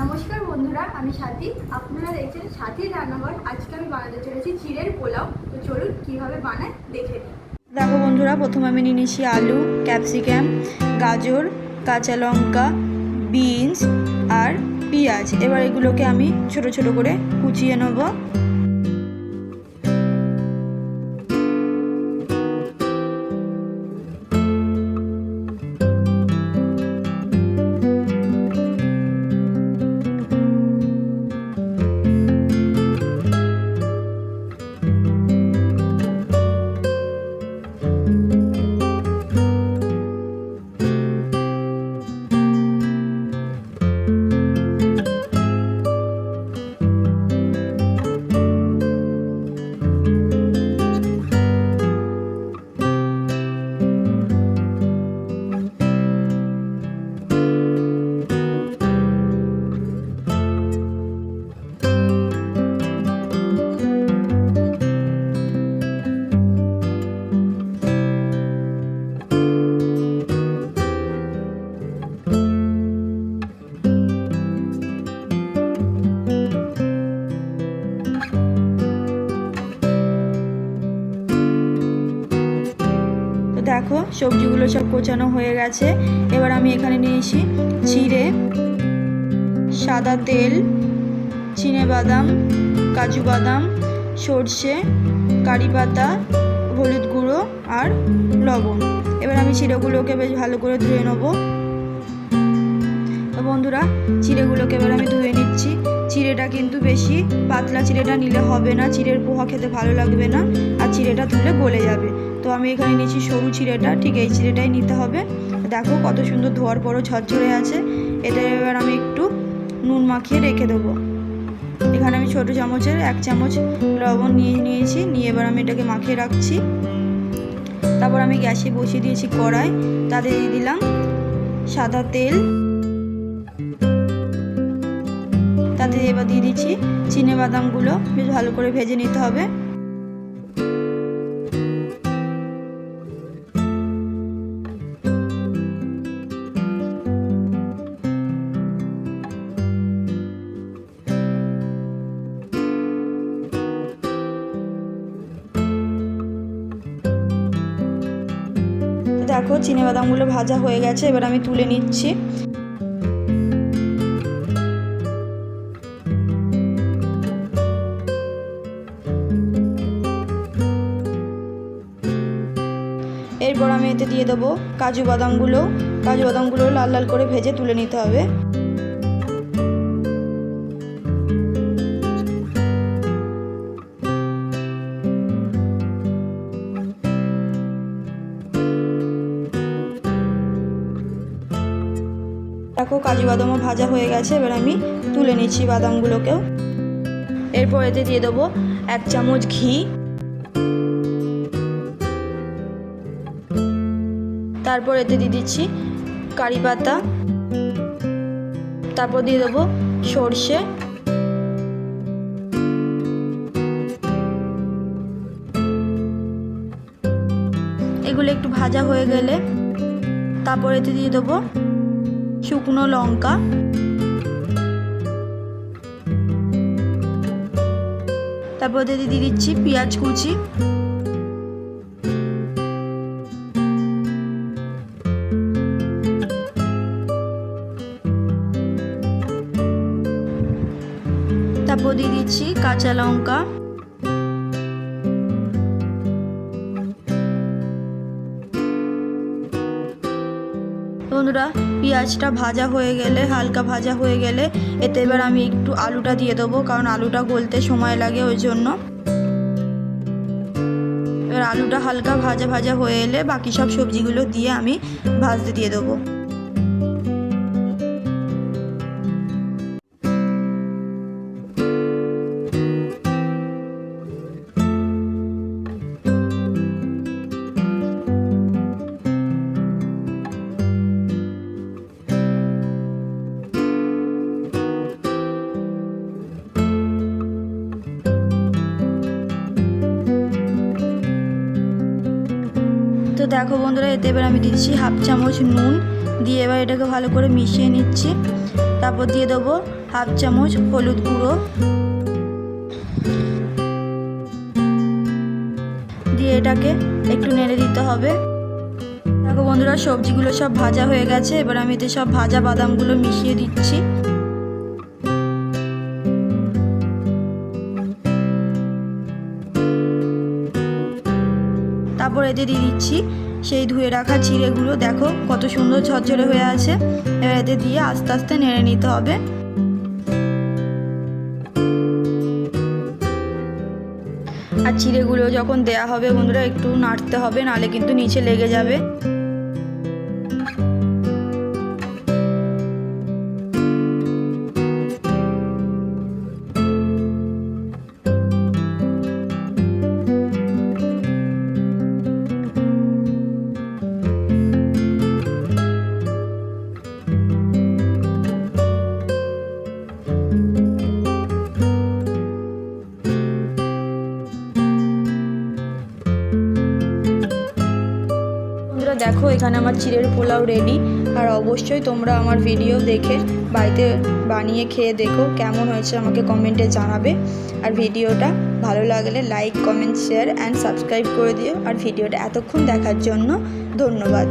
নমস্কার বন্ধুরা, আমি সাথী। আপনারা দেখছেন সাথীর রান্নাঘর। আজকে আমি বানাতে চলেছি চিড়ের পোলাও। তো চলুন কীভাবে বানায় দেখে নিই। দেখো বন্ধুরা, প্রথমে আমি নিয়ে নিয়েছি আলু, ক্যাপসিকাম, গাজর, কাঁচা লঙ্কা, বিনস আর পেঁয়াজ। এবার এগুলোকে আমি ছোট ছোট করে কুচিয়ে নেব। সবজিগুলো সব কোচানো হয়ে গেছে। এবার আমি এখানে নিয়েছি চিড়ে, সাদা তেল, চিনে বাদাম, কাজু বাদাম, সর্ষে, কারি পাতা, হলুদ গুঁড়ো আর লবণ। এবার আমি চিড়েগুলোকে বেশ ভালো করে ধুয়ে নেব। তো বন্ধুরা, চিড়েগুলোকে এবার আমি ধুয়ে নিচ্ছি। চিড়েটা কিন্তু বেশি পাতলা চিড়েটা নিলে হবে না। চিড়ের পোহা খেতে ভালো লাগবে না আর চিড়েটা ধুলে গলে যাবে। তো আমি এখানে নিচ্ছি সরু চিড়েটা, ঠিক এই চিড়েটাই নিতে হবে। দেখো কত সুন্দর ধোয়ার পরও ঝরঝরে আছে। এতে এবার আমি একটু নুন মাখিয়ে রেখে দেবো। এখানে আমি ছোটো চামচের এক চামচ লবণ নিয়ে নিয়েছি, নিয়ে এবার আমি এটাকে মাখিয়ে রাখছি। তারপর আমি গ্যাসে বসিয়ে দিয়েছি কড়াই, তাতে দিয়ে দিলাম সাদা তেল। তাতে এবার দিয়ে দিচ্ছি চিনে বাদামগুলো, বেশ ভালো করে ভেজে নিতে হবে। দেখো, চিনে বাদামগুলো ভাজা হয়ে গেছে, এবার আমি তুলে নিচ্ছি। এরপর আমি এতে দিয়ে দেবো কাজু বাদামগুলো। কাজু বাদামগুলো লাল লাল করে ভেজে তুলে নিতে হবে। দেখো কাজু বাদামও ভাজা হয়ে গেছে, এবার আমি তুলে নিচ্ছি বাদামগুলোকেও। এরপর এতে দিয়ে দেবো এক চামচ ঘি। তারপর এতে দিয়ে দিচ্ছি কারি পাতা। তারপর দিয়ে দেবো সর্ষে। এগুলো একটু ভাজা হয়ে গেলে তারপর এতে দিয়ে দেবো শুকনো লঙ্কা। তারপর দিয়ে দিচ্ছি পেঁয়াজ কুচি। তারপর দিয়ে দিচ্ছি কাঁচা লঙ্কা। বন্ধুরা, পেঁয়াজটা ভাজা হয়ে গেলে, হালকা ভাজা হয়ে গেলে, এতে এবার আমি একটু আলুটা দিয়ে দেবো, কারণ আলুটা গলতে সময় লাগে ওই জন্য। এবার আলুটা হালকা ভাজা ভাজা হয়ে এলে বাকি সব সবজিগুলো দিয়ে আমি ভাজতে দিয়ে দেবো। দেখো বন্ধুরা, এতে এবার আমি দিচ্ছি হাফ চামচ নুন। দিয়ে এবার এটাকে ভালো করে মিশিয়ে নিচ্ছি। তারপর দিয়ে দেবো হাফ চামচ হলুদ গুঁড়ো। দিয়ে এটাকে একটু নেড়ে দিতে হবে। দেখো বন্ধুরা, সবজিগুলো সব ভাজা হয়ে গেছে। এবার আমি এতে সব ভাজা বাদামগুলো মিশিয়ে দিচ্ছি। তারপর এতে দিয়ে দিচ্ছি সেই ধুয়ে রাখা চিড়েগুলো দেখো কত সুন্দর ঝরঝরে হয়ে আছে। এবার এতে দিয়ে আস্তে আস্তে নেড়ে নিতে হবে। আর চিড়েগুলো যখন দেয়া হবে বন্ধুরা একটু নাড়তে হবে নালে কিন্তু নিচে লেগে যাবে। এখানে আমার চিড়ের পোলাও রেডি আর অবশ্যই তোমরা আমার ভিডিও দেখে বাড়িতে বানিয়ে খেয়ে দেখো কেমন হয়েছে, আমাকে কমেন্টে জানাবে। আর ভিডিওটা ভালো লাগলে like comment share and subscribe করে দিও। আর ভিডিওটা এতক্ষণ দেখার জন্য ধন্যবাদ।